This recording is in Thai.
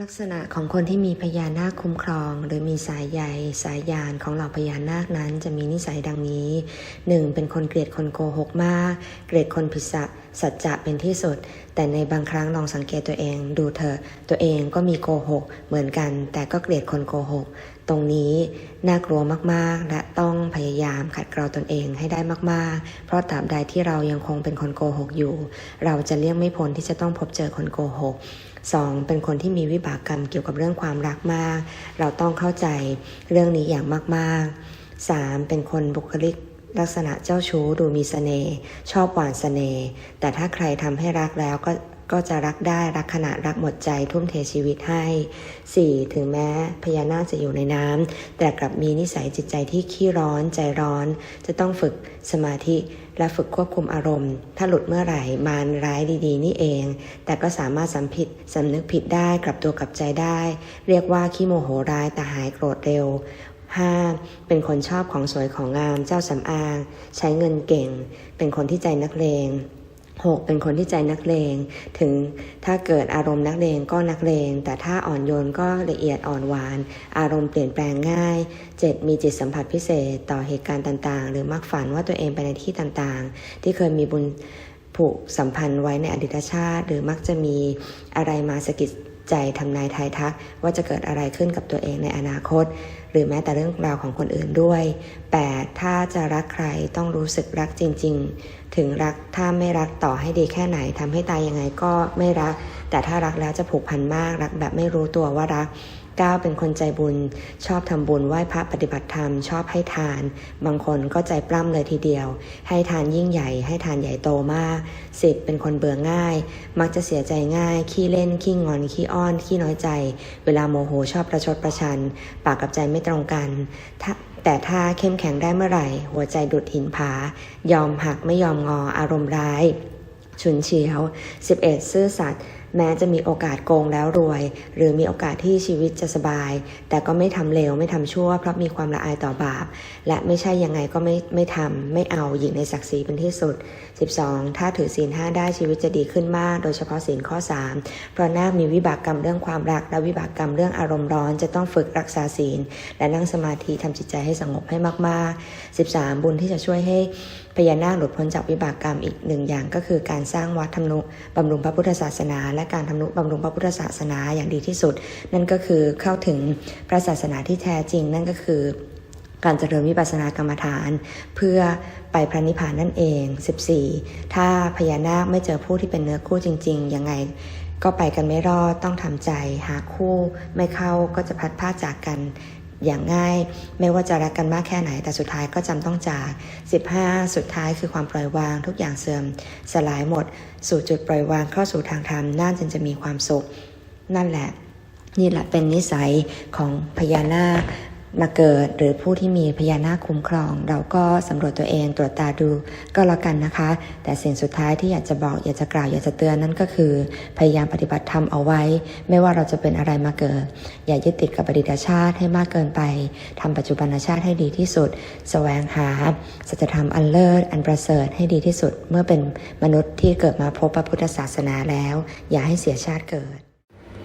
ลักษณะของคนที่มีพญานาคคุ้มครอง หรือมีสายใยสายยานของเหล่าพญานาคนั้นจะมีนิสัยดังนี้ 1. เป็นคนเกลียดคนโกหกมาก เกลียดคนผิดสัสัจจะเป็นที่สุด แต่ในบางครั้งลองสังเกตตัวเองดูเถอะตัวเองก็มีโกหกเหมือนกัน แต่ก็เกลียดคนโกหก ตรงนี้น่ากลัวมากๆ และต้องพยายามขัดเกลาตนเองให้ได้มากๆ เพราะตราบใดที่เรายังคงเป็นคนโกหกอยู่ เราจะเลี่ยงไม่พ้นที่จะต้องพบเจอคนโกหก 2. เป็นคนที่มีวิบากกรรมเกี่ยวกับเรื่องความรักมาก เราต้องเข้าใจเรื่องนี้อย่างมากๆ 3. เป็นคนบุคลิกลักษณะเจ้าชู้ดูมีเสน่ห์ชอบหวานเสน่ห์แต่ถ้าใครทำให้รักแล้วก็ ก็จะรักได้รักขณะรักหมดใจทุ่มเทชีวิตให้ 4. ถึงแม้พญานาคจะอยู่ในน้ำแต่กลับมีนิสัยจิตใจที่ขี้ร้อนใจร้อน จะต้องฝึกสมาธิและฝึกควบคุมอารมณ์ ถ้าหลุดเมื่อไหร่มารร้ายดีๆ นี่เอง แต่ก็สามารถสำผิดสำนึกผิดได้กลับตัวกลับใจได้ เรียกว่าขี้โมโหร้ายแต่หายโกรธเร็ว 5. เป็นคนชอบของสวยของงามเจ้าสำอาง ใช้เงินเก่ง เป็นคนที่ใจนักเลง 6. เป็นคนที่ใจนักเลง ถึงถ้าเกิดอารมณ์นักเลงก็นักเลง แต่ถ้าอ่อนโยนก็ละเอียดอ่อนหวาน อารมณ์เปลี่ยนแปลงง่าย 7. มีจิตสัมผัสพิเศษต่อเหตุการณ์ต่างๆ หรือมักฝันว่าตัวเองไปในที่ต่างๆ ที่เคยมีบุญผูกสัมพันธ์ไว้ในอดีตชาติ หรือมักจะมีอะไรมาสะกิดใจทำนายทายทัก ว่าจะเกิดอะไรขึ้นกับตัวเองในอนาคต หรือแม้แต่เรื่องราวของคนอื่นด้วย 8. ถ้าจะรักใครต้องรู้สึกรักจริง ๆ ถึงรักถ้าไม่รักต่อให้ดีแค่ไหนทำให้ตายยังไงก็ไม่รัก แต่ถ้ารักแล้วจะผูกพันมากรักแบบไม่รู้ตัวว่ารัก 9. เป็นคนใจบุญ ชอบทำบุญไหว้พระปฏิบัติธรรม ชอบให้ทาน บางคนก็ใจปล้ำเลยทีเดียว ให้ทานยิ่งใหญ่ ให้ทานใหญ่โตมาก 10. เป็นคนเบื่อง่าย มักจะเสียใจง่าย ขี้เล่น ขี้งอน ขี้อ้อน ขี้น้อยใจ เวลาโมโหชอบประชดประชัน ปากกับใจไม่ตรงกัน แต่ถ้าเข้มแข็งได้เมื่อไหร่ หัวใจดุดหินผา ยอมหักไม่ยอมงออารมณ์ร้าย ฉุนเฉียว 11. ซื่อสัตย์ แม้จะมีโอกาสโกงแล้วรวย หรือมีโอกาสที่ชีวิตจะสบาย แต่ก็ไม่ทำเลวไม่ทำชั่ว เพราะมีความละอายต่อบาป และไม่ใช่ยังไงก็ไม่ไม่ทำไม่เอาหญิงในศักดิ์ศรีเป็นที่สุด 12. ถ้าถือศีลห้าได้ชีวิตจะดีขึ้นมาก โดยเฉพาะศีลข้อ 3 เพราะนาคมีวิบากกรรมเรื่องความรัก และวิบากกรรมเรื่องอารมณ์ร้อนจะต้องฝึกรักษาศีล และนั่งสมาธิทำจิตใจให้สงบให้มากๆ 13. บุญที่จะช่วยให้ พญานาคหลุดพ้นจากวิบากกรรมอีกหนึ่งอย่างก็คือการสร้างวัดทำนุบำรุงพระพุทธศาสนา และการทำนุบำรุงพระพุทธศาสนาอย่างดีที่สุด นั่นก็คือเข้าถึงพระศาสนาที่แท้จริง นั่นก็คือการเจริญวิปัสสนากรรมฐาน เพื่อไปพระนิพพานนั่นเอง 14. ถ้าพญานาคไม่เจอผู้ที่เป็นเนื้อคู่จริงๆยังไงก็ไปกันไม่รอดต้องทำใจ หาคู่ไม่เข้าก็จะพัดพลาดจากกัน อย่างง่าย ไม่ว่าจะรักกันมากแค่ไหน แต่สุดท้ายก็จำต้องจาก 15 สุดท้ายคือความปล่อยวางทุกอย่างเสื่อม สลายหมด สู่จุดปล่อยวางเข้าสู่ทางธรรมน่าจึงจะมีความสุข นั่นแหละ นี่แหละเป็นนิสัยของพญานาค มาเกิดหรือผู้ที่มีพญานาคคุ้มครอง เราก็สำรวจตัวเองตรวจตาดูก็แล้วกันนะคะ แต่สิ่งสุดท้ายที่อยากจะบอกอยากจะกล่าวอยากจะเตือนนั่นก็คือ พยายามปฏิบัติธรรมเอาไว้ ไม่ว่าเราจะเป็นอะไรมาเกิด อย่ายึดติดกับอดีตชาติให้มากเกินไปทำปัจจุบันชาติให้ดีที่สุดแสวงหาสัจธรรมอันเลิศอันประเสริฐให้ดีที่สุด เมื่อเป็นมนุษย์ที่เกิดมาพบพระพุทธศาสนาแล้ว อย่าให้เสียชาติเกิด